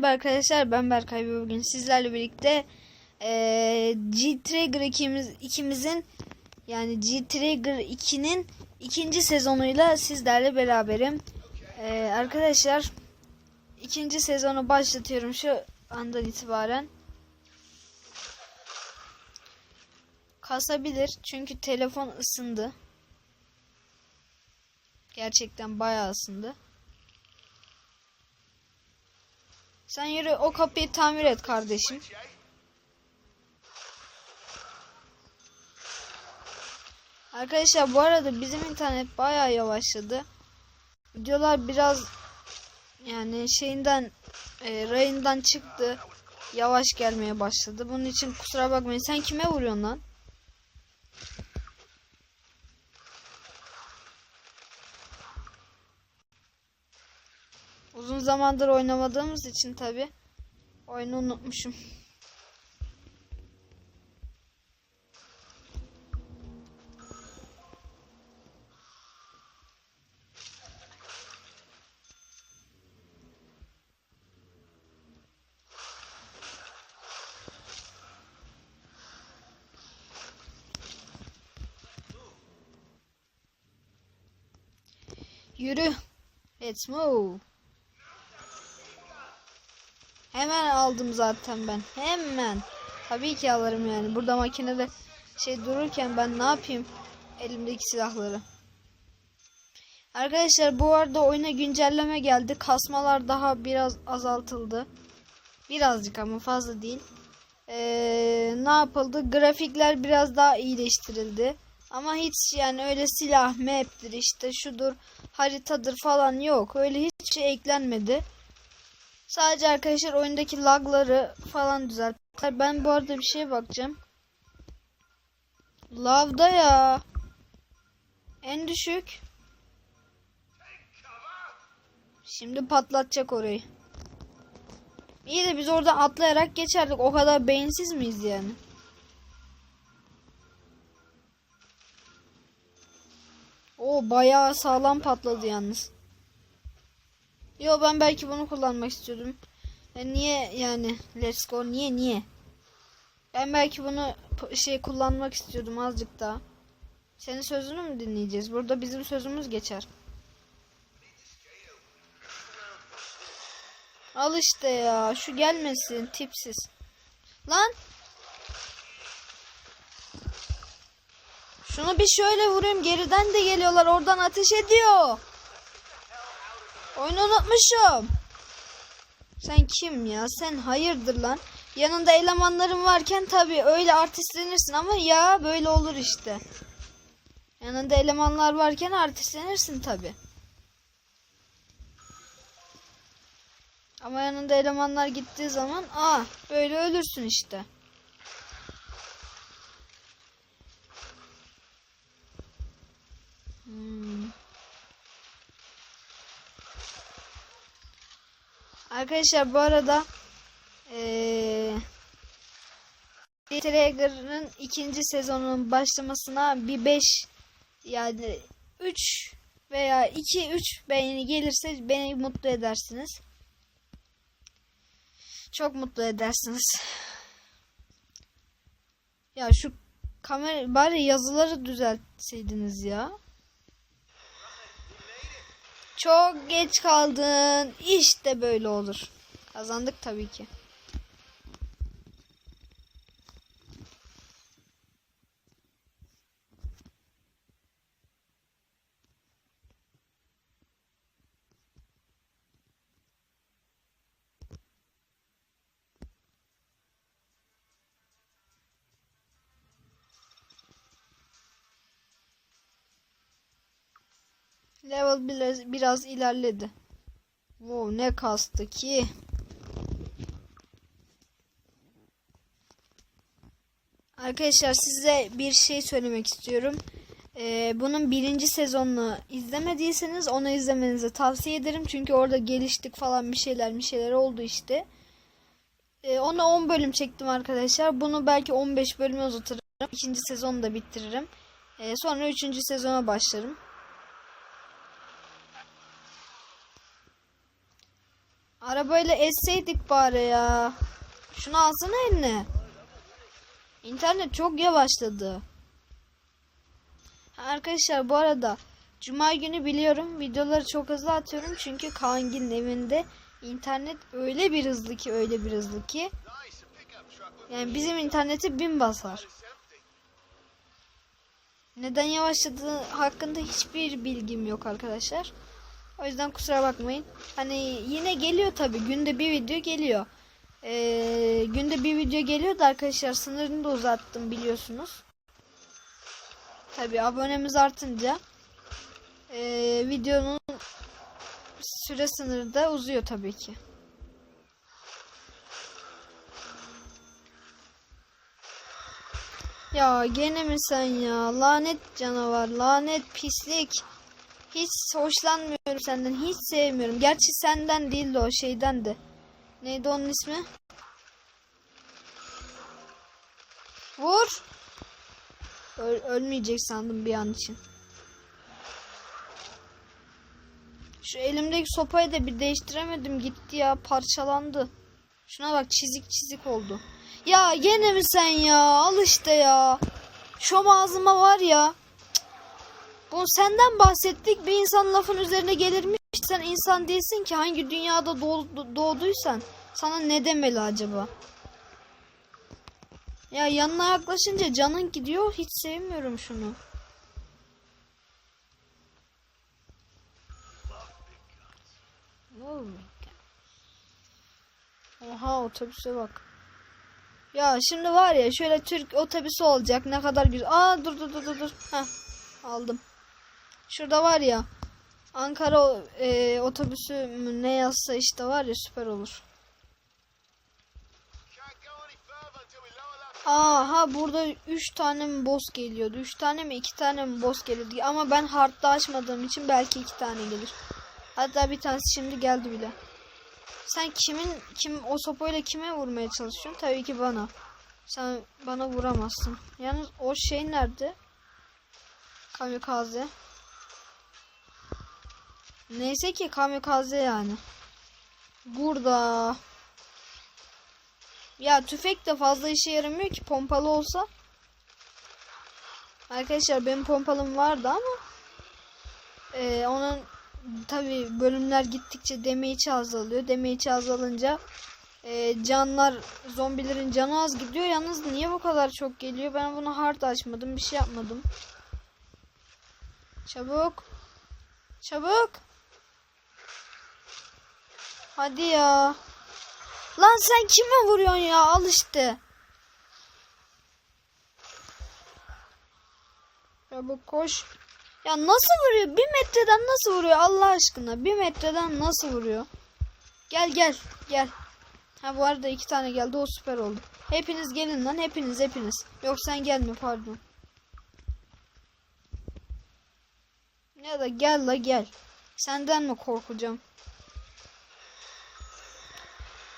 Merhaba arkadaşlar ben Berkay ve bugün sizlerle birlikte eee G-Trigger ikimiz, ikimizin yani G-Trigger 2'nin ikinci sezonuyla sizlerle beraberim. Eee, arkadaşlar ikinci sezonu başlatıyorum şu andan itibaren. Kasabilir çünkü telefon ısındı. Gerçekten bayağı ısındı. Sen yürü o kapıyı tamir et kardeşim. Arkadaşlar bu arada bizim internet bayağı yavaşladı. Videolar biraz yani şeyinden e, rayından çıktı. Yavaş gelmeye başladı. Bunun için kusura bakmayın. Sen kime vuruyorsun lan? Uzun zamandır oynamadığımız için tabi oyunu unutmuşum. Yürü. Let's move. Hemen aldım zaten ben. Hemen. Tabii ki alırım yani. Burada makinede şey dururken ben ne yapayım? Elimdeki silahları. Arkadaşlar bu arada oyuna güncelleme geldi. Kasmalar daha biraz azaltıldı. Birazcık ama fazla değil. Ee, ne yapıldı? Grafikler biraz daha iyileştirildi. Ama hiç yani öyle silah, map'tir işte şudur, haritadır falan yok. Öyle hiç şey eklenmedi. Sadece arkadaşlar oyundaki lagları falan düzelttiler. Ben bu arada bir şeye bakacağım. Lavda ya. En düşük. Şimdi patlatacak orayı. İyi de biz oradan atlayarak geçerdik. O kadar beyinsiz miyiz yani? O bayağı sağlam patladı yalnız. Yo ben belki bunu kullanmak istiyordum. E niye yani let's go niye niye? Ben belki bunu şey kullanmak istiyordum azıcık daha. Senin sözünü mü dinleyeceğiz? Burada bizim sözümüz geçer. Al işte ya şu gelmesin tipsiz. Lan Şunu bir şöyle vurayım geriden de geliyorlar oradan ateş ediyor. Oyunu unutmuşum. Sen kim ya? Sen hayırdır lan? Yanında elemanların varken tabii öyle artistlenirsin ama ya böyle olur işte. Yanında elemanlar varken artistlenirsin tabii. Ama yanında elemanlar gittiği zaman aa böyle ölürsün işte. Hmm. Arkadaşlar bu arada eee Trigger'ın ikinci sezonunun başlamasına bir 5 yani 3 veya 2 3 beğeni gelirse beni mutlu edersiniz. Çok mutlu edersiniz. Ya şu kamera bari yazıları düzeltseydiniz ya. Çok geç kaldın. İşte böyle olur. Kazandık tabii ki. Level biraz, biraz ilerledi. Wow ne kastı ki. Arkadaşlar size bir şey söylemek istiyorum. Ee, bunun birinci sezonunu izlemediyseniz onu izlemenizi tavsiye ederim. Çünkü orada geliştik falan bir şeyler bir şeyler oldu işte. Ee, onu 10 bölüm çektim arkadaşlar. Bunu belki 15 bölüme uzatırım. İkinci sezonu da bitiririm. Ee, sonra üçüncü sezona başlarım. Arabayla esseydik bari ya. Şunu alsana eline. İnternet çok yavaşladı. Arkadaşlar bu arada Cuma günü biliyorum videoları çok hızlı atıyorum çünkü Kaan'ın evinde internet öyle bir hızlı ki öyle bir hızlı ki yani bizim interneti bin basar. Neden yavaşladığı hakkında hiçbir bilgim yok arkadaşlar. O yüzden kusura bakmayın. Hani yine geliyor tabi günde bir video geliyor. Ee, günde bir video geliyor da arkadaşlar sınırını da uzattım biliyorsunuz. Tabi abonemiz artınca ee, videonun süre sınırı da uzuyor tabii ki. Ya gene mi sen ya? Lanet canavar, lanet pislik. Hiç hoşlanmıyorum senden, hiç sevmiyorum. Gerçi senden değil de o şeyden de. Neydi onun ismi? Vur. Öl- ölmeyecek sandım bir an için. Şu elimdeki sopayı da bir değiştiremedim gitti ya parçalandı. Şuna bak çizik çizik oldu. Ya gene mi sen ya al işte ya. Şom ağzıma var ya. Bu senden bahsettik bir insan lafın üzerine gelirmiş. Sen insan değilsin ki hangi dünyada doğ- doğduysan. Sana ne demeli acaba? Ya yanına yaklaşınca canın gidiyor. Hiç sevmiyorum şunu. Oh. Oha otobüse bak. Ya şimdi var ya şöyle Türk otobüsü olacak ne kadar güzel. Aa dur dur dur dur. Heh, aldım. Şurada var ya Ankara e, otobüsü mü ne yazsa işte var ya süper olur. Aha burada 3 tane mi boss geliyordu? 3 tane mi 2 tane mi boss geliyordu? Ama ben hard'da açmadığım için belki 2 tane gelir. Hatta bir tanesi şimdi geldi bile. Sen kimin kim o sopayla kime vurmaya çalışıyorsun? Tabii ki bana. Sen bana vuramazsın. Yalnız o şey nerede? Kamikaze. Neyse ki kamikaze yani. Burada. Ya tüfek de fazla işe yaramıyor ki pompalı olsa. Arkadaşlar benim pompalım vardı ama e, onun tabi bölümler gittikçe damage azalıyor. Damage azalınca e, canlar zombilerin canı az gidiyor. Yalnız niye bu kadar çok geliyor? Ben bunu hard açmadım. Bir şey yapmadım. Çabuk. Çabuk. Hadi ya. Lan sen kime vuruyorsun ya? Al işte. Çabuk koş. Ya nasıl vuruyor? Bir metreden nasıl vuruyor Allah aşkına? Bir metreden nasıl vuruyor? Gel gel gel. Ha bu arada iki tane geldi o süper oldu. Hepiniz gelin lan hepiniz hepiniz. Yok sen gelme pardon. Ya da gel la gel. Senden mi korkacağım?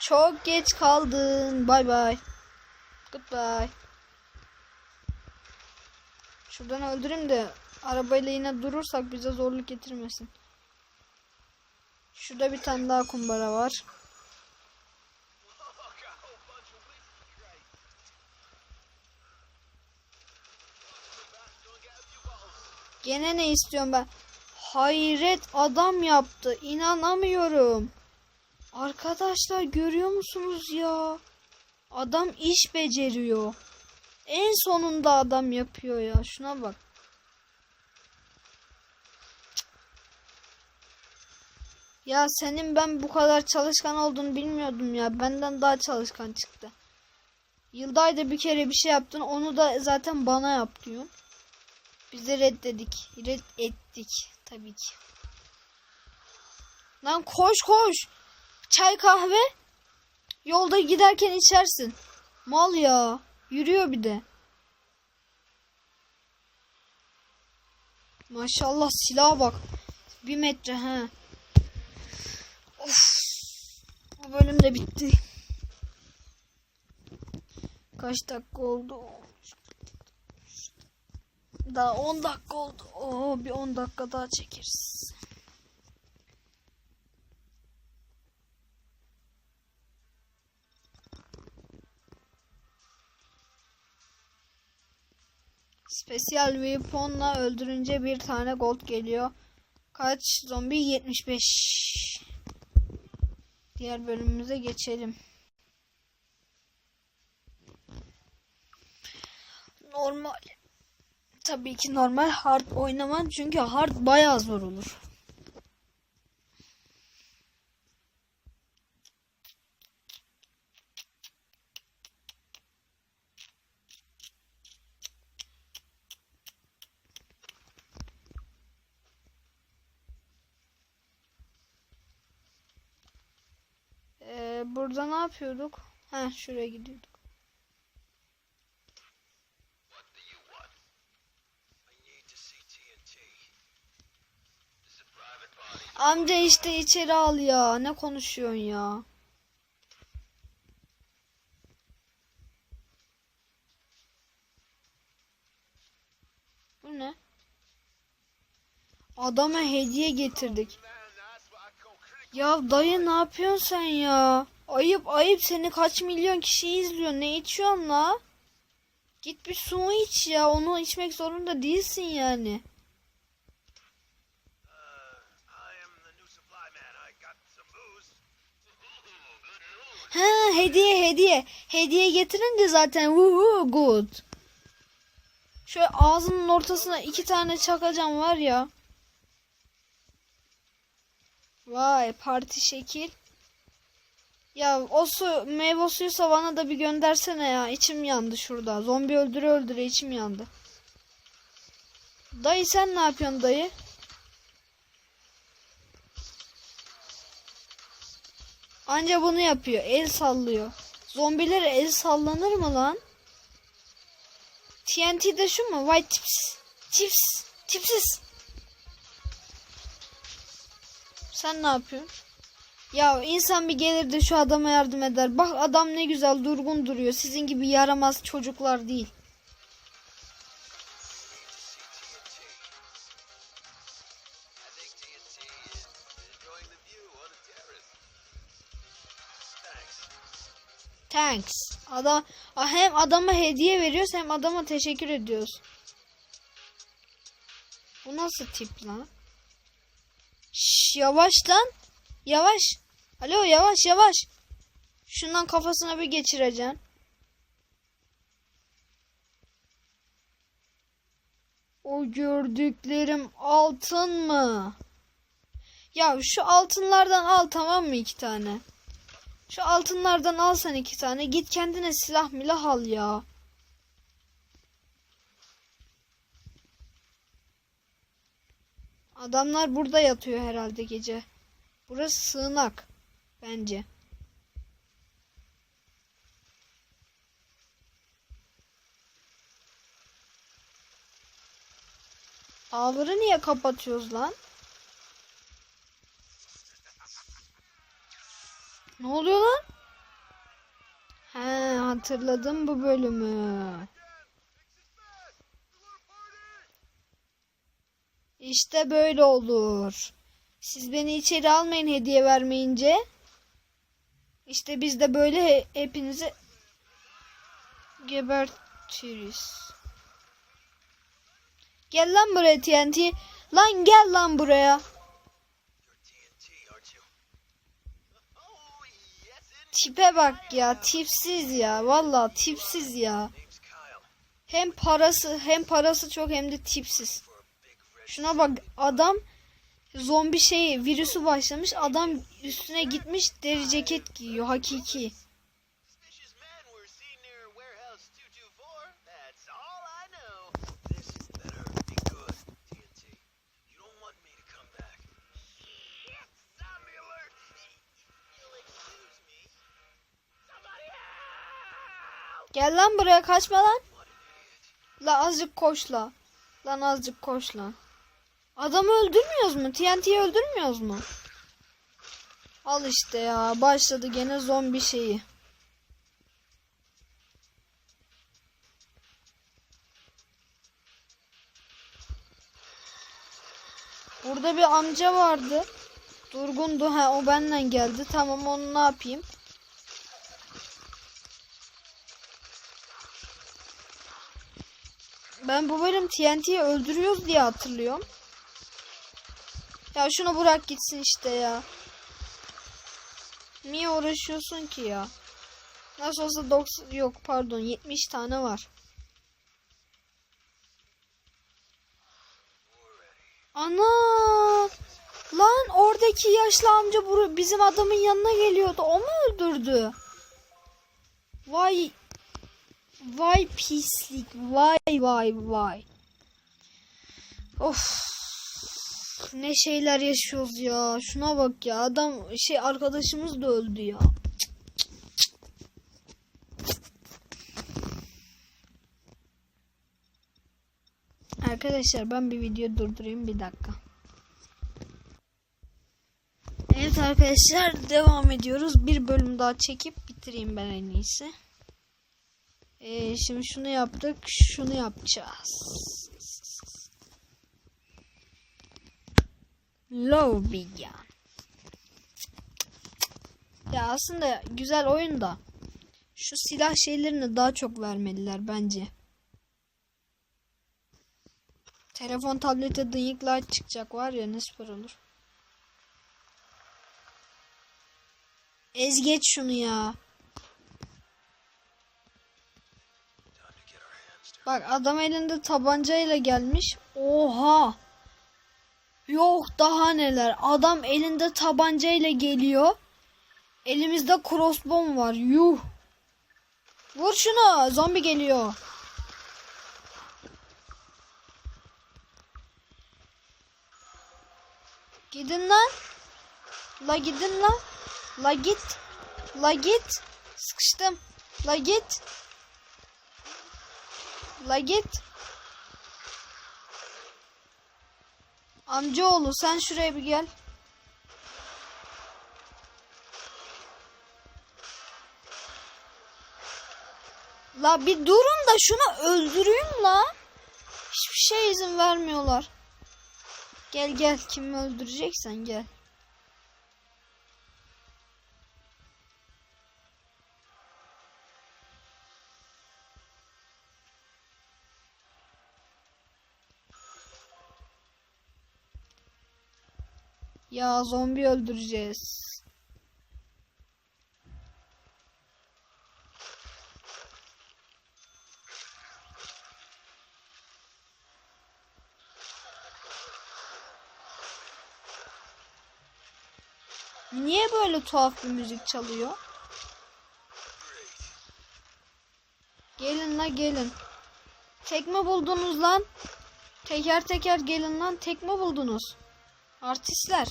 Çok geç kaldın. Bay bay. Goodbye. Şuradan öldüreyim de arabayla yine durursak bize zorluk getirmesin. Şurada bir tane daha kumbara var. Gene ne istiyorum ben? Hayret adam yaptı. İnanamıyorum. Arkadaşlar görüyor musunuz ya? Adam iş beceriyor. En sonunda adam yapıyor ya. Şuna bak. Ya senin ben bu kadar çalışkan olduğunu bilmiyordum ya. Benden daha çalışkan çıktı. Yılda ayda bir kere bir şey yaptın. Onu da zaten bana yap diyor. Biz de reddedik. Reddettik tabii ki. Lan koş koş. Çay kahve. Yolda giderken içersin. Mal ya. Yürüyor bir de. Maşallah silaha bak. Bir metre he. Of. Bu bölüm de bitti. Kaç dakika oldu? Daha 10 dakika oldu. Oo, bir 10 dakika daha çekeriz. Special Weapon'la öldürünce bir tane gold geliyor. Kaç zombi? 75. Diğer bölümümüze geçelim. Normal. Tabii ki normal hard oynaman çünkü hard bayağı zor olur. Ee, burada ne yapıyorduk? Ha şuraya gidiyorduk. Amca işte içeri al ya. Ne konuşuyorsun ya? Bu ne? Adama hediye getirdik. Ya dayı ne yapıyorsun sen ya? Ayıp ayıp seni kaç milyon kişi izliyor. Ne içiyorsun la? Git bir su iç ya. Onu içmek zorunda değilsin yani. Ha hediye hediye. Hediye getirince zaten woohoo good. Şöyle ağzının ortasına iki tane çakacağım var ya. Vay parti şekil. Ya o su meyve suyuysa bana da bir göndersene ya. İçim yandı şurada. Zombi öldüre öldüre içim yandı. Dayı sen ne yapıyorsun dayı? Anca bunu yapıyor. El sallıyor. Zombilere el sallanır mı lan? TNT'de şu mu? White tips. Tips. Tipsiz. Sen ne yapıyorsun? Ya insan bir gelir de şu adama yardım eder. Bak adam ne güzel durgun duruyor. Sizin gibi yaramaz çocuklar değil. Thanks. Adam hem adama hediye veriyoruz hem adama teşekkür ediyoruz. Bu nasıl tip lan? Şş, yavaş lan. Yavaş. Alo yavaş yavaş. Şundan kafasına bir geçireceğim. O gördüklerim altın mı? Ya şu altınlardan al tamam mı iki tane? Şu altınlardan al sen iki tane. Git kendine silah milah al ya. Adamlar burada yatıyor herhalde gece. Burası sığınak. Bence. Avırı niye kapatıyoruz lan? Ne oluyor lan? He hatırladım bu bölümü. İşte böyle olur. Siz beni içeri almayın hediye vermeyince. İşte biz de böyle he- hepinizi gebertiriz. Gel lan buraya TNT. Lan gel lan buraya. Tipe bak ya tipsiz ya. Vallahi tipsiz ya. Hem parası hem parası çok hem de tipsiz. Şuna bak adam zombi şeyi virüsü başlamış. Adam üstüne gitmiş deri ceket giyiyor hakiki. suspicious men were seen near warehouse 224. That's all I know. This better be good, TNT. You don't want me to come back. Shit! Zombie alert! You'll excuse me. Somebody help! Gel lan buraya kaçma lan. La azıcık koş la. Lan azıcık koş lan. Adamı öldürmüyoruz mu? TNT'yi öldürmüyoruz mu? Al işte ya. Başladı gene zombi şeyi. Burada bir amca vardı. Durgundu. Ha o benden geldi. Tamam onu ne yapayım? Ben bu bölüm TNT'yi öldürüyoruz diye hatırlıyorum. Ya şunu bırak gitsin işte ya. Niye uğraşıyorsun ki ya? Nasıl olsa 90 yok pardon 70 tane var. Ana! Lan oradaki yaşlı amca bizim adamın yanına geliyordu. O mu öldürdü? Vay Vay pislik. Vay vay vay. Of. Ne şeyler yaşıyoruz ya. Şuna bak ya. Adam şey arkadaşımız da öldü ya. Arkadaşlar ben bir video durdurayım bir dakika. Evet arkadaşlar devam ediyoruz. Bir bölüm daha çekip bitireyim ben en iyisi. Ee, şimdi şunu yaptık. Şunu yapacağız. Low began. Ya aslında güzel oyun da şu silah şeylerini daha çok vermeliler bence. Telefon tablete dıyık light çıkacak var ya ne süper olur. Ez geç şunu ya. Bak adam elinde tabancayla gelmiş. Oha. Yok daha neler. Adam elinde tabancayla geliyor. Elimizde crossbow var. Yuh. Vur şunu. Zombi geliyor. Gidin lan. La gidin lan. La git. La git. Sıkıştım. La git. La git. Amcaoğlu sen şuraya bir gel. La bir durun da şunu öldüreyim la. Hiçbir şey izin vermiyorlar. Gel gel kimi öldüreceksen gel. Ya zombi öldüreceğiz. Niye böyle tuhaf bir müzik çalıyor? Gelin la gelin. Tekme buldunuz lan. Teker teker gelin lan. Tekme buldunuz. Artistler.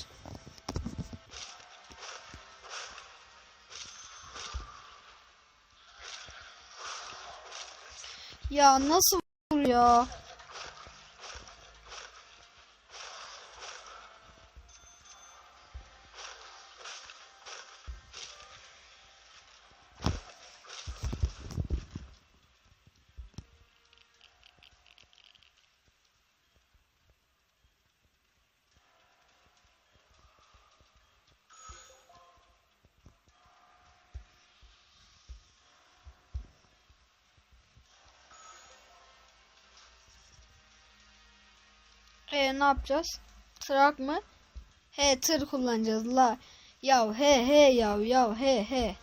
Ya nasıl vuruyor? E ne yapacağız? Trak mı? He tır kullanacağız la. Yav he he yav yav he he.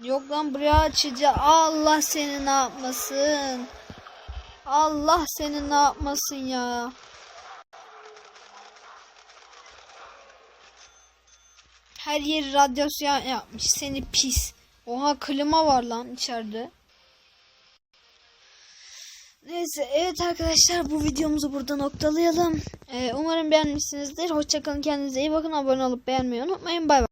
Yok lan buraya açacağız. Allah seni ne yapmasın. Allah seni ne yapmasın ya. Her yeri radyasyon yapmış. Seni pis. Oha klima var lan içeride. Neyse evet arkadaşlar bu videomuzu burada noktalayalım. Ee, umarım beğenmişsinizdir. Hoşçakalın kendinize iyi bakın. Abone olup beğenmeyi unutmayın. Bay bay.